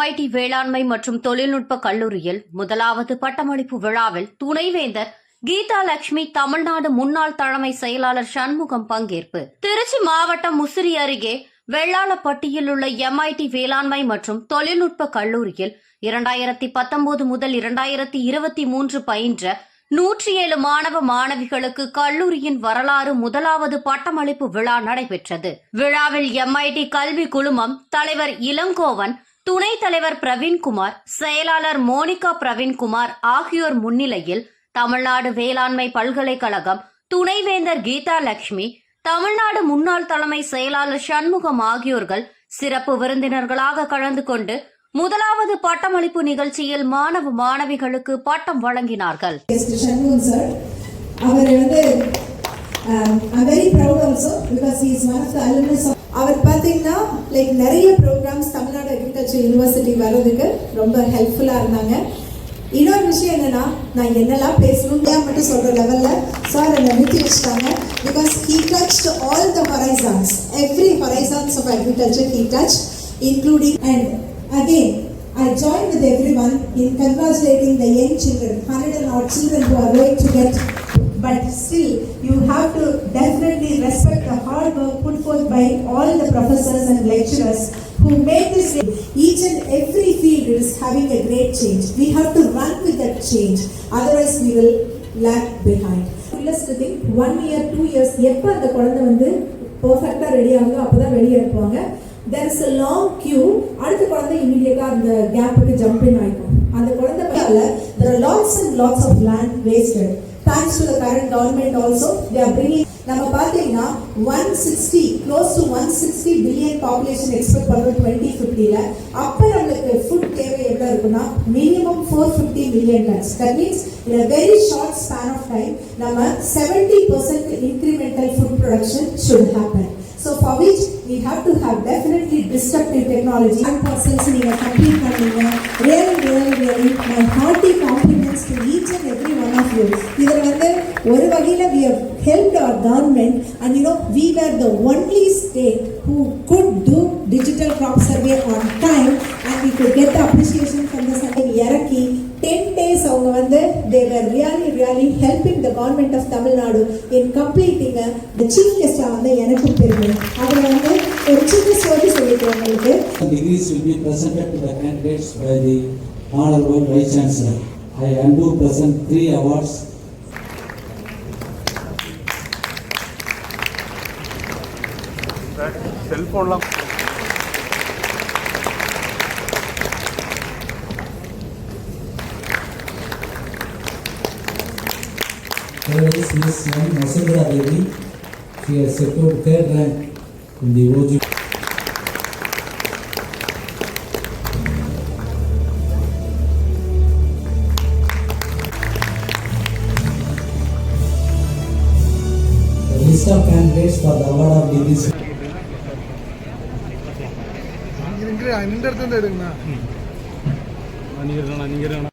MIT வேளாண்மை மற்றும் தொழில்நுட்ப கல்லூரியில் முதலாவது பட்டமளிப்பு விழாவில் துணைவேந்தர் கீதா லட்சுமி தமிழ்நாடு முன்னாள் தலைமை செயலாளர் சண்முகம் பங்கேற்பு. திருச்சி மாவட்டம் முசிறி அருகே வெள்ளாளப்பட்டியில் உள்ள எம்ஐடி வேளாண்மை மற்றும் தொழில்நுட்ப கல்லூரியில் இரண்டாயிரத்தி பத்தொன்பது முதல் இரண்டாயிரத்தி இருபத்தி மூன்று பயின்ற நூற்றி ஏழு மாணவ மாணவிகளுக்கு கல்லூரியின் வரலாறு முதலாவது பட்டமளிப்பு விழா நடைபெற்றது. விழாவில் எம்ஐடி கல்வி குழுமம் தலைவர் இளங்கோவன் துணைத் தலைவர் பிரவீன்குமார் செயலாளர் மோனிகா பிரவீன்குமார் ஆகியோர் முன்னிலையில் தமிழ்நாடு வேளாண்மை பல்கலைக்கழகம் துணைவேந்தர் கீதா லட்சுமி தமிழ்நாடு முன்னாள் தலைமை செயலாளர் சண்முகம் ஆகியோர்கள் சிறப்பு விருந்தினர்களாக கலந்து கொண்டு முதலாவது பட்டமளிப்பு நிகழ்ச்சியில் மாணவ மாணவிகளுக்கு பட்டம் வழங்கினார்கள். அவர் வந்து அவர் பார்த்தீங்கன்னா லைக் நிறைய ப்ரோக்ராம்ஸ் தமிழ்நாடு அக்ரிகல்ச்சர் யூனிவர்சிட்டி வர்றதுக்கு ரொம்ப ஹெல்ப்ஃபுல்லாக இருந்தாங்க இன்னொரு விஷயம் என்னன்னா நான் என்னெல்லாம் பேசணும் ஏன் மட்டும் சொல்கிற லெவலில் சார் என்னை நிறுத்தி வச்சுட்டாங்க because he touch all the horizons every horizons of agriculture he touch including and again I join with everyone in congratulating the young children, 100 and odd children who are going to get. But still, you have to definitely respect the hard work put forth by all the professors and lecturers who made this. Each and every field is having a great change. We have to run with that change. Otherwise, we will lag behind. Fullest thing one year two years எப்போ அந்த குழந்தை வந்து பர்ஃபெக்டாக ready ஆகுதோ அப்போ தான் வெளியே அனுப்புவாங்க there is a long queue அடுத்த குழந்தை இமீடியட்டாக அந்த கேப்புக்கு ஜம்ப் இன் ஆகிக்கும் அந்த குழந்தை Kerala, there are lots and lots of land thanks to the the government also they are bringing நம்ம பார்த்தீங்கன்னா one sixty close to one sixty billion population expect பண்ணுறோம் டுவெண்ட்டி ஃபிஃப்டியில் அப்போ நம்மளுக்கு ஃபுட் தேவை எவ்வளோ இருக்குன்னா minimum four fifty million tons that means in a very short span of time நம்ம seventy percent incremental food production should happen so for which we have to have definitely disruptive technology and parcels நீங்கள் complete பண்ணுங்க. Really really really my hearty compliments to each and every one of you ஒரு வகையில் we have help our government and you know we were the only state who could do digital crop survey on time and we could get appreciation from the சண்டை இறக்கி ten days அவங்க வந்து they were really really helping the government of Tamil Nadu in கம்ப்ளீட்டிங்க the chief கெஸ்டாக வந்து எனக்கும் பெருமை அதில் வந்து ஒரு சின்ன ஸ்டோரி சொல்லிக்கிறேன் உங்களுக்கு degrees will be presented vice chancellor I and to present three awards செல்போன்லாம் Third is Ms. M. Vasundhara Devi. She has secured third rank in the OG. The list of candidates for the award of degrees അനുഗ്രഹം അനുഗ്രഹം